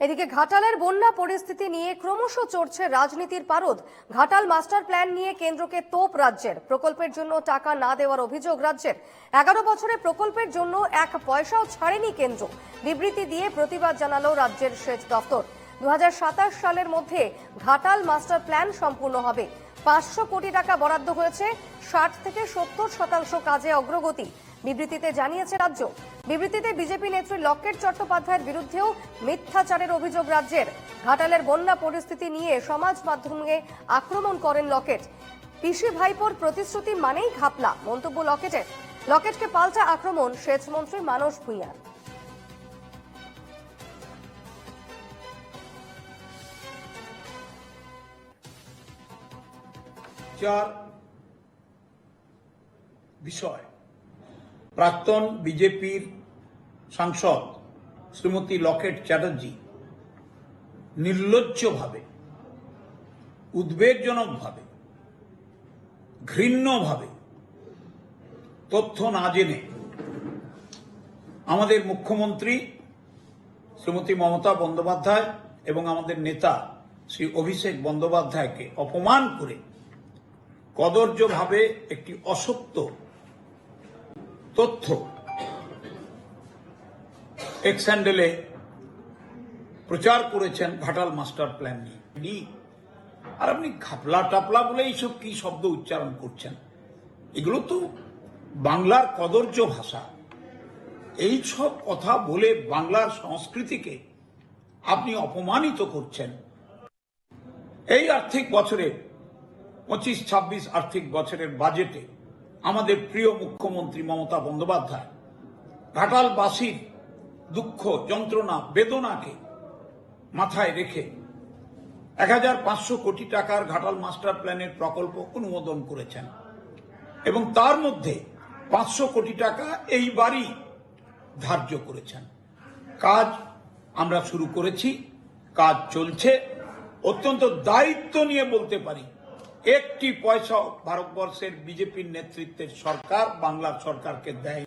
এদিকে ঘাটালের বন্যা পরিস্থিতি নিয়ে ক্রমশ চড়ছে রাজনীতির পারদ। ঘাটাল মাস্টার প্ল্যান নিয়ে কেন্দ্রকে তোপ রাজ্যের। প্রকল্পের জন্য টাকা না দেওয়ার অভিযোগ রাজ্যের। এগারো বছরে প্রকল্পের জন্য এক পয়সাও ছাড়েনি কেন্দ্র। বিবৃতি দিয়ে প্রতিবাদ জানালো রাজ্যের সেচ দপ্তর। দু সালের মধ্যে ঘাটাল মাস্টার প্ল্যান সম্পূর্ণ হবে। পাঁচশো কোটি টাকা বরাদ্দ হয়েছে। ষাট থেকে সত্তর শতাংশ কাজে অগ্রগতি। বিবৃতিতে জানিয়েছে রাজ্য। বিবৃতিতে বিজেপি নেত্রী লকেট চট্টোপাধ্যায়ের বিরুদ্ধেও মিথ্যাচারের অভিযোগ রাজ্যের। ঘাটালের বন্যা পরিস্থিতি নিয়ে সমাজ মাধ্যমে আক্রমণ করেন লকেট। পিসি ভাইপোর প্রতিশ্রুতি মানেই ঘাপলা, মন্তব্য লকেটের। লকেটকে পাল্টা আক্রমণ, সেচমন্ত্রী মানস ভূঁইয়ার চার বিষয়। প্রাক্তন বিজেপির সাংসদ শ্রীমতী লকেট চ্যাটার্জি নির্লজ্জভাবে, উদ্বেগজনকভাবে, ঘৃণ্যভাবে তথ্য না জেনে আমাদের মুখ্যমন্ত্রী শ্রীমতী মমতা বন্দ্যোপাধ্যায় এবং আমাদের নেতা শ্রী অভিষেক বন্দ্যোপাধ্যায়কে অপমান করে কদর্যভাবে একটি অসত্য তথ্য। এক্স হ্যান্ডেলে প্রচার করেছেন ঘাটাল মাস্টার প্ল্যান নিয়ে। আর আপনি ঘাপলা টাপলা বলে এইসব কি শব্দ উচ্চারণ করছেন? এগুলো তো বাংলার কদর্য ভাষা। এই সব কথা বলে বাংলার সংস্কৃতিকে আপনি অপমানিত করছেন। এই আর্থিক বছরে, পঁচিশ, ছাব্বিশ আর্থিক বছরের বাজেটে আমাদের প্রিয় মুখ্যমন্ত্রী মমতা বন্দ্যোপাধ্যায়। ঘাটালবাসীর দুঃখ, যন্ত্রণা, বেদনাকে মাথায় রেখে এক হাজার পাঁচশো কোটি টাকার ঘাটাল মাস্টার প্ল্যানের প্রকল্প অনুমোদন করেছেন। এবং তার মধ্যে পাঁচশো কোটি টাকা এইবারই ধার্য করেছেন। কাজ আমরা শুরু করেছি, কাজ চলছে। অত্যন্ত দায়িত্ব নিয়ে বলতে পারি একটি পয়সা ভারতবর্ষের বিজেপির নেতৃত্বের সরকার বাংলার সরকারকে দেয়